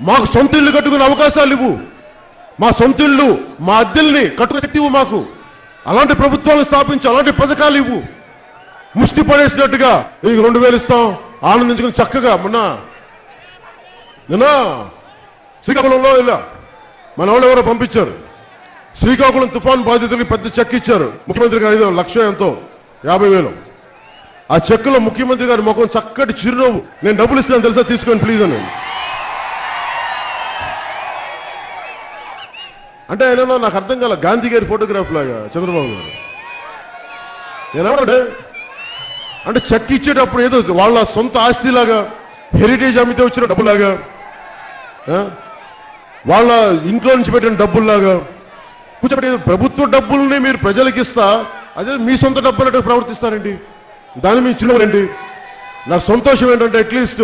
మాకు సొంత ఇల్లు కట్టుకునే అవకాశాలు ఇవ్వు. మా సొంత ఇల్లు మా అద్దెల్ని కట్టుకునే శక్తి ఇవ్వు మాకు. అలాంటి ప్రభుత్వాలు స్థాపించు అలాంటి పథకాలు ఇవ్వు. ముష్టి పడేసినట్టుగా నీకు రెండు వేలు ఇస్తాం. ఆనందించుకుని చక్కగా మొన్న నిన్న శ్రీకాకుళంలో ఇలా మన వాళ్ళు ఎవరో పంపించారు. శ్రీకాకుళం తుఫాన్ బాధితులకి పెద్ద చెక్ ఇచ్చారు. ముఖ్యమంత్రి గారు ఏదో లక్ష ఎంతో యాభై వేలు. ఆ చెక్కులో ముఖ్యమంత్రి గారి ముఖం చక్కటి చిరునవ్వు. నేను డబ్బులు ఇస్తాను తెలుసా? తీసుకోండి ప్లీజ్ అని. అంటే ఆయనలో నాకు అర్థం కాల గాంధీ గారి ఫోటోగ్రాఫ్ లాగా చంద్రబాబు గారు. నేనేమంటే అంటే చెక్ ఇచ్చేటప్పుడు ఏదో వాళ్ళ సొంత ఆస్తిలాగా హెరిటేజ్ అమ్మితే వచ్చిన డబ్బులాగా వాళ్ళ ఇంట్లో నుంచి పెట్టిన డబ్బుల్లాగా కూర్చోబెట్టి ప్రభుత్వ డబ్బుల్ని మీరు ప్రజలకు ఇస్తా అదే మీ సొంత డబ్బులు ప్రవర్తిస్తారండి. దాని మీ చిన్నవారండి. నాకు సంతోషం ఏంటంటే అట్లీస్ట్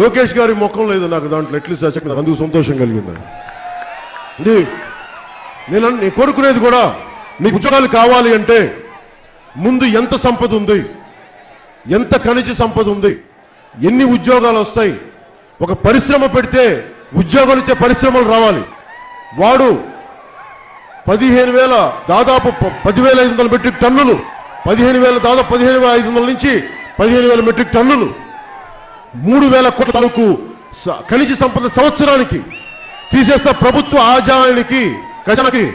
లోకేష్ గారి ముఖం లేదు నాకు దాంట్లో అట్లీస్ట్ ఆ అందుకు సంతోషం కలిగిందండి ఇది నేను నేను కోరుకునేది కూడా మీకు ఉద్యోగాలు కావాలి అంటే ముందు ఎంత సంపద ఉంది? ఎంత ఖనిజ సంపద ఉంది? ఎన్ని ఉద్యోగాలు వస్తాయి? ఒక పరిశ్రమ పెడితే ఉద్యోగాలు ఇచ్చే పరిశ్రమలు రావాలి. వాడు పదిహేను వేల దాదాపు పదివేల ఐదు వందల మెట్రిక్ టన్నులు పదిహేను వేల దాదాపు పదిహేను వేల ఐదు వందల నుంచి పదిహేను వేల మెట్రిక్ టన్నులు మూడు వేల కోట్ల తాలూకు ఖనిజ సంపద సంవత్సరానికి తీసేస్తే ప్రభుత్వ ఆదాయానికి ఖజానాకి.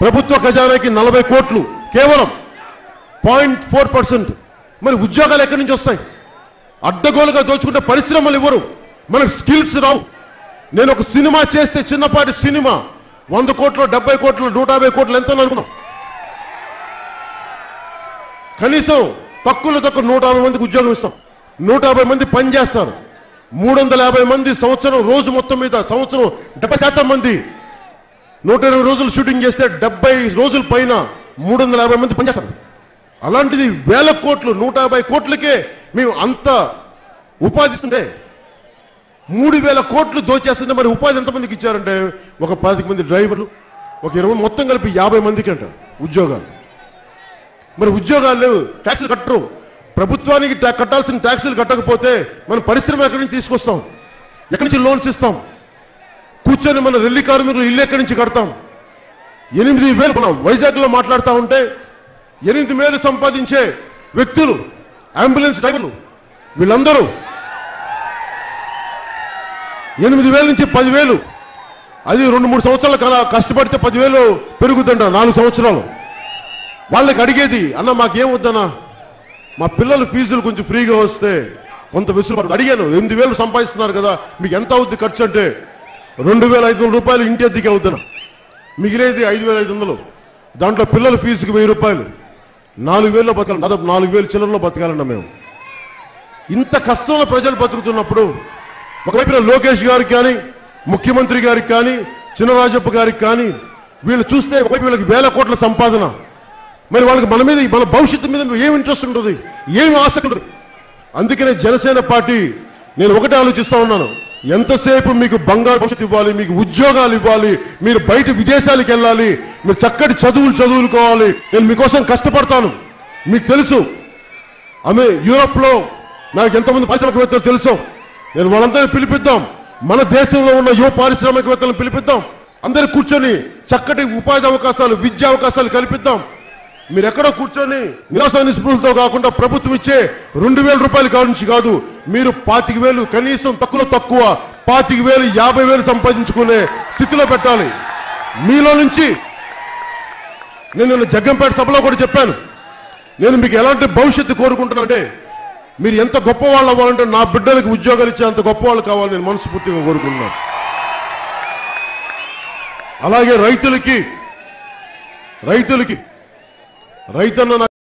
ప్రభుత్వ ఖజానాకి నలభై కోట్లు కేవలం పాయింట్ ఫోర్ పర్సెంట్. మరి ఉద్యోగాలు ఎక్కడి నుంచి వస్తాయి? అడ్డగోలుగా దోచుకుంటే పరిశ్రమలు ఇవ్వరు. మనకు స్కిల్స్ రావు. నేను ఒక సినిమా చేస్తే చిన్నపాటి సినిమా వంద కోట్లు డెబ్బై కోట్లు నూట యాభై కోట్లు ఎంత అనుకున్నాం. కనీసం తక్కువలో తక్కువ నూట యాభై మందికి ఉద్యోగం ఇస్తాం. నూట యాభై మంది పని చేస్తారు. మూడు వందల యాభై మంది సంవత్సరం రోజు మొత్తం మీద సంవత్సరం డెబ్బై శాతం మంది. నూట ఇరవై రోజులు షూటింగ్ చేస్తే డెబ్బై రోజుల పైన మూడు వందల యాభై మంది పనిచేస్తారు. అలాంటిది వేల కోట్లు నూట యాభై కోట్లకే మేము అంత ఉపాధిస్తుంటే మూడు వేల కోట్లు దోచేస్తుంటే మరి ఉపాధి ఎంతమందికి ఇచ్చారంటే ఒక పాతిక మంది డ్రైవర్లు ఒక ఇరవై మొత్తం కలిపి యాభై మందికి అంట ఉద్యోగాలు. మరి ఉద్యోగాలు లేవు కట్టరు. ప్రభుత్వానికి కట్టాల్సిన ట్యాక్సులు కట్టకపోతే మన పరిశ్రమ ఎక్కడి నుంచి తీసుకొస్తాం? ఎక్కడి నుంచి లోన్స్ ఇస్తాం? కూర్చొని మన రెల్లి కార్మికులు ఇల్లు ఎక్కడి నుంచి కడతాం? ఎనిమిది వేలు మనం వైజాగ్లో మాట్లాడుతూ ఉంటే ఎనిమిది వేలు సంపాదించే వ్యక్తులు అంబులెన్స్ డ్రైవర్లు వీళ్ళందరూ ఎనిమిది వేల నుంచి పదివేలు. అది రెండు మూడు సంవత్సరాల కల కష్టపడితే పదివేలు పెరుగుతుంట నాలుగు సంవత్సరాలు? వాళ్ళకి అడిగేది అన్న మాకేం వద్దన్నా? మా పిల్లల ఫీజులు కొంచెం ఫ్రీగా వస్తే కొంత విసులుబాటు అడిగాను ఎనిమిది వేలు సంపాదిస్తున్నారు కదా మీకు ఎంత అవుద్ది ఖర్చు అంటే? రెండు వేల ఐదు వందల రూపాయలు ఇంటి అద్దెకి అవుతున్నా మిగిలేది ఐదు వేల ఐదు వందలు. దాంట్లో పిల్లల ఫీజుకి వెయ్యి రూపాయలు. నాలుగు వేలలో బతకాలి దాదాపు నాలుగు వేలు చిల్లరలో బతకాలన్నా మేము. ఇంత కష్టంలో ప్రజలు బతుకుతున్నప్పుడు ఒకవైపున లోకేష్ గారికి కానీ ముఖ్యమంత్రి గారికి కానీ చినరాజప్ప గారికి కానీ వీళ్ళు చూస్తే ఒకవైపు వీళ్ళకి వేల కోట్ల సంపాదన. మరి వాళ్ళకి మన మీద మన భవిష్యత్తు మీద ఏం ఇంట్రెస్ట్ ఉంటుంది? ఏం ఆసక్తి ఉంటుంది? అందుకనే జనసేన పార్టీ నేను ఒకటే ఆలోచిస్తా ఉన్నాను. ఎంతసేపు మీకు బంగారు భవిష్యత్తు ఇవ్వాలి మీకు ఉద్యోగాలు ఇవ్వాలి మీరు బయట విదేశాలకు వెళ్ళాలి మీరు చక్కటి చదువులు చదువులుకోవాలి నేను మీకోసం కష్టపడతాను. మీకు తెలుసు ఆమె యూరోప్లో నాకు ఎంతమంది పారిశ్రామికవేత్తలు తెలుసు నేను వాళ్ళందరినీ పిలిపిద్దాం. మన దేశంలో ఉన్న యువ పారిశ్రామికవేత్తలను పిలిపిద్దాం. అందరు కూర్చొని చక్కటి ఉపాధి అవకాశాలు విద్యా అవకాశాలు కల్పిద్దాం. మీరు ఎక్కడో కూర్చొని నిరాశ నిస్పృహలతో కాకుండా ప్రభుత్వం ఇచ్చే రెండు వేల రూపాయల కాడ నుంచి కాదు మీరు పాతిక వేలు కనీసం తక్కువ తక్కువ పాతిక వేలు యాభై వేలు సంపాదించుకునే స్థితిలో పెట్టాలి. మీలో నుంచి నేను నిన్న జగ్గంపేట సభలో కూడా చెప్పాను. నేను మీకు ఎలాంటి భవిష్యత్తు కోరుకుంటున్నానంటే మీరు ఎంత గొప్ప వాళ్ళు అవ్వాలంటే నా బిడ్డలకు ఉద్యోగాలు ఇచ్చే అంత గొప్ప వాళ్ళు కావాలని నేను మనస్ఫూర్తిగా కోరుకుంటున్నాను. అలాగే రైతులకి రైతులకి రైతన్న